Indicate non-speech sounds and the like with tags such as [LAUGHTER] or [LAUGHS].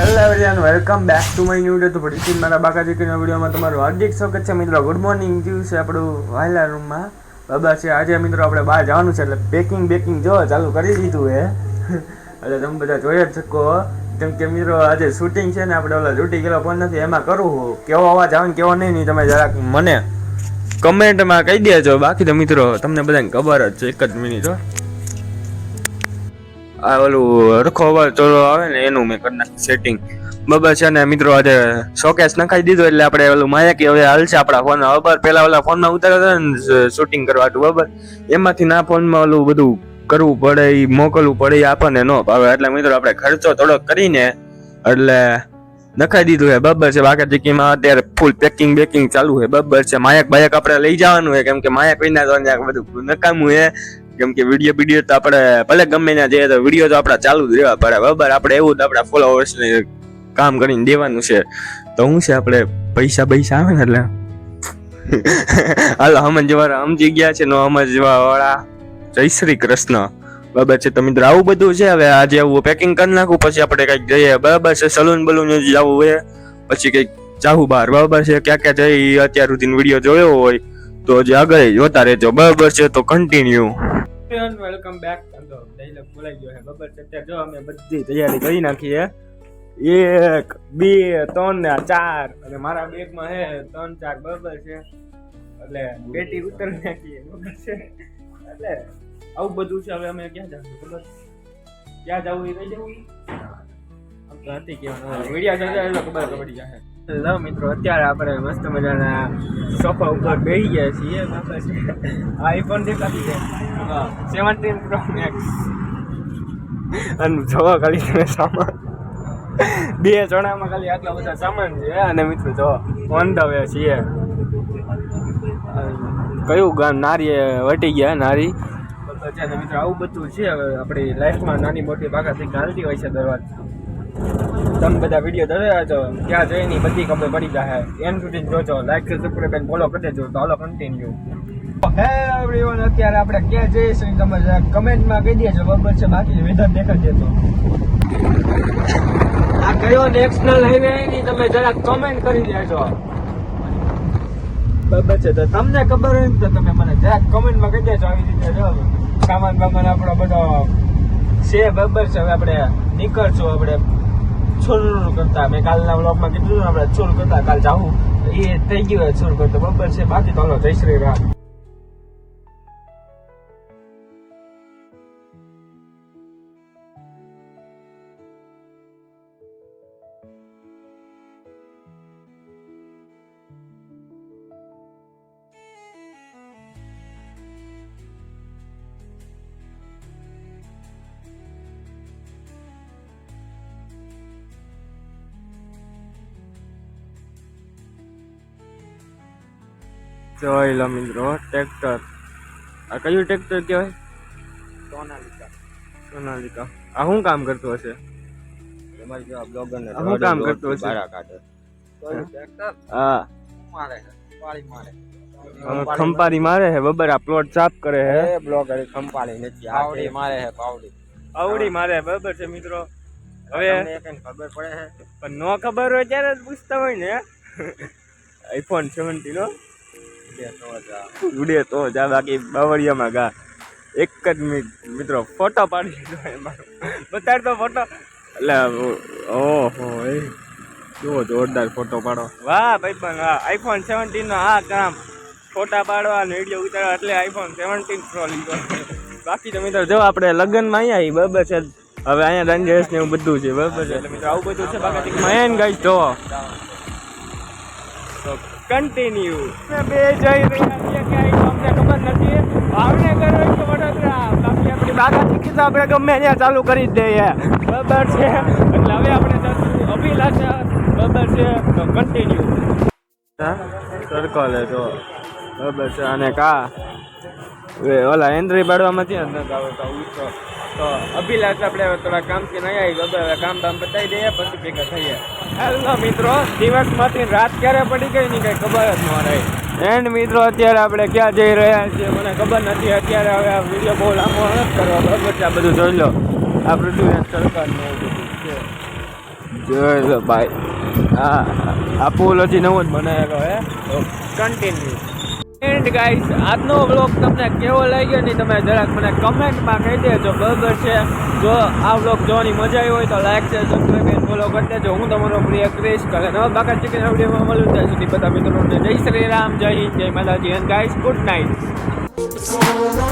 Hello everyone welcome back to my new day તો ફરીથી મારા બાકા દીકરીના વિડીયોમાં તમારું હાર્દિક સ્વાગત છે. મિત્રો ગુડ મોર્નિંગ થયું છે આપણું વાયલા રૂમમાં બાબા છે. આજે મિત્રો આપણે બહાર જવાનું છે એટલે પેકિંગ બેકિંગ જો ચાલુ કરી દીધું હે. એટલે તમે બધા જોઈ જ શકો. કેમ કે મિત્રો, આજે શૂટિંગ છે ને આપણે ઓલા ડ્યુટી ગયેલો ફોન નથી, એમાં કરવું કેવો અવાજ આવે ને કેવો નહીં નહીં, તમે જરાક મને કમેન્ટમાં કહી દેજો. બાકી તો મિત્રો, તમને બધાને ખબર જ છે. એક જ મિનિટ હો. આ ઓલું રખો અવાજ ચોરો આવે ને એનું મેં કરી નાખ્યું સેટિંગ બબર છે ને મિત્રો આજે શોકેસ નખાઈ દીધો એટલે આપણે ઓલું માયક હવે હાલશે આપણા ફોન બરાબર પેલા ઓલા ફોનમાં ઉતાર્યો હતો ને શૂટિંગ કરવા હતું બરાબર એમાંથી ના ફોનમાં ઓલું બધું કરવું પડે મોકલવું પડે આપણને ન ભાવે. એટલે મિત્રો આપણે ખર્ચો થોડોક કરીને એટલે નખાઈ દીધું છે. બબર છે બાકી ચીકીમાં અત્યારે ફૂલ પેકિંગ બેકિંગ ચાલુ છે. બબર છે માયક બાયક આપણે લઈ જવાનું છે. કેમ કે માયક વિના તો બધું નકામું છે. કેમ કે વીડિયો વીડિયો તો આપણે ભલે ગમે ના જઈએ તો વીડિયો તો આપણે ચાલુ જ રહેવા પડે, બરાબર? આપણે એવું જ આપણા ફોલોવર્સ ને કામ કરીને દેવાનું છે. તો હું છે આપણે પૈસા પૈસા આવે ને એટલે? [LAUGHS] હાલો સમજવા સમજી ગયા છે, નો સમજવા વાળા. જય શ્રી કૃષ્ણ. બરાબર છે, તો મિત્રો આવું બધું છે, હવે આજે આવું પેકિંગ કરી નાખું, પછી આપણે કંઈક જઈએ. બરાબર છે સલૂન બલૂન જવું હોય પછી કંઈક જાવું બહાર. બરાબર છે, ક્યાં ક્યાં જઈ અત્યાર સુધી વીડિયો જોયો હોય, તો જે આગળ જોતા રહેજો. બરાબર છે, તો કન્ટિન્યુ વેલકમ બેક ડાયલોગ બોલાઈ ગયો હે બબર અત્યારે જો અમે બધી તૈયારી કરી નાખી હે એક, બે, ત્રણ ને ચાર. અને મારા બેગમાં હે ત્રણ ચાર બબર છે. એટલે પેટી ઉતરી નાખીએ બરાબર છે. એટલે આવું બધું છે, હવે અમે ક્યાં જશું, ખબર? ક્યાં જવું એ કઈ જવું આમ તો હતી કહેવાનું મીડિયા ચાલે એટલે ખબર તો પડી જશે હેલો મિત્રો, અત્યારે આપણે મસ્ત મજાના સોફા ઉપર બેસી ગયા છીએ આઈફોન દેખાતી છે. સેવન્ટીન પ્રો મેક્સ અને જોવા ખાલી તમે સામાન. બે જણામાં ખાલી આટલા બધા સામાન છે, અને મિત્રો જો ઓન ધ વે છીએ. કયું ગામ નારી વટી ગયા, નારી? મિત્રો આવું બધું છે, હવે આપણી લાઈફમાં નાની મોટી બાકાથી ગાલતી હોય છે દરવાજ. તમે બધા વીડિયો જોયા છો ક્યાં જઈને બધી ખબર પડી જાય એન સુધી જોજો. લાઈક સબસ્ક્રાઇબ અને ફોલો કરી દેજો. તો હાલો કન્ટિન્યુ હે એવરીવન અત્યારે આપણે ક્યાં જઈશું તમે કમેન્ટમાં કહી દેજો. બરાબર છે? બાકી વિધાન દેખાડ દેજો આ કયો નેશનલ હાઈવે ની તમે જરાક કમેન્ટ કરી દેજો. બરાબર છે? તો તમને ખબર હોય તો તમે મને જરાક કમેન્ટમાં કહી દેજો આવી રીતે જો. સામાન બામાન આપણો બધો છે. બરાબર છે? આપણે નીકળશું. આપણે છોલ કરતા. મેં કાલના બ્લોગમાં કીધું આપણે છોલ કરતા. કાલ જાવું એ થઈ ગયું છોડ કરતા. બરોબર છે. બાકી તો જય શ્રી રામ. જોઈ લો મિત્રો ટ્રેક્ટર. આ કયું ટ્રેક્ટર કહેવાય? સોનાલિકા. સોનાલિકા. આ શું કામ કરતું હશે? શું કામ કરતું હશે? હા. ખંપારી મારે હે બબર આ પ્લોટ સાફ કરે હે એ બ્લોગર ખંપાળી નથી આવડી મારે હે પાવડી. આવડી મારે બરાબર છે મિત્રો? હવે ખબર પડે પણ નો ખબર હોય ત્યારે જ પૂછતા હોય ને. આઈફોન સેવન્ટીન નો ઉડે તો જા બાકી બાવળિયામાં ગા. એક જ મિત્રો ફોટો પાડી દીધો એમાં બતાડ તો ફોટો. એટલે ઓહો એ. જુઓ જોરદાર ફોટો પાડો. વાહ ભાઈ પણ આઈફોન સેવન્ટીન નો આ કામ. ફોટા પાડવા અને વીડિયો ઉતારવા એટલે આઈફોન સેવન્ટીન પ્રો લીધો. બાકી તો મિત્રો જો આપણે લગ્નમાં અહીંયા આવી બરાબર છે. હવે અહીંયા રંજેશ ને એવું બધું છે બરાબર છે. એટલે મિત્રો આવું બધું છે બાકી? મેન ગાઈ જો કન્ટિન્યુ બે જઈ રહ્યા છીએ ક્યાંય અમને ખબર નથી. ભાવનગર હોય કે વડોદરા? બાકી આપણી બાગા ચિકિત્સા આપણે ગમે ત્યાં ચાલુ કરી જ દઈએ. બરાબર છે? એટલે હવે આપણે જશું. અભિલાષા બરાબર છે? તો કન્ટિન્યુ સર્કલ જો. બરાબર છે. અને કા? ઓલા એન્ટ્રી પાડવામાંથી અંદર આવે તો ઉઠો તો. અભિલાષ આપણે થોડા કામથી નહીં આવી ગયો હવે કામ બામ બતાવી દઈએ પછી ભેગા થઈએ. હેલો મિત્રો દિવસમાંથી રાત ક્યારે પડી ગઈ ની કઈ ખબર જ ન રહી. એન્ડ મિત્રો અત્યારે આપણે ક્યાં જઈ રહ્યા છીએ? મને ખબર નથી અત્યારે હવે આ વીડિયો બહુ લાંબો નથી કરવા બરાબર છે? આ બધું જોઈ લો. આ પૃથ્વી સરકારનું જોઈ લો ભાઈ. હા આ પુલ હજી નવો જ બનાવેલો હે. કન્ટિન્યુ એન્ડ ગાઈસ આજનો બ્લોગ તમને કેવો લાગ્યો ને તમે જરાક મને કમેન્ટમાં કહી દેજો, બરાબર છે? જો આ બ્લોગ જોવાની મજા આવી હોય તો લાઈક છે સબસ્ક્રાઈબ એન્ડ ફોલો કરી દેજો. હું તમારો પ્રિય ક્રિશ કરે નવા બાકા ચિકન વિડીયોમાં મળું. ત્યાં સુધી બધા મિત્રોને જય શ્રી રામ, જય હિન્દ, જય માતાજી. And guys good night.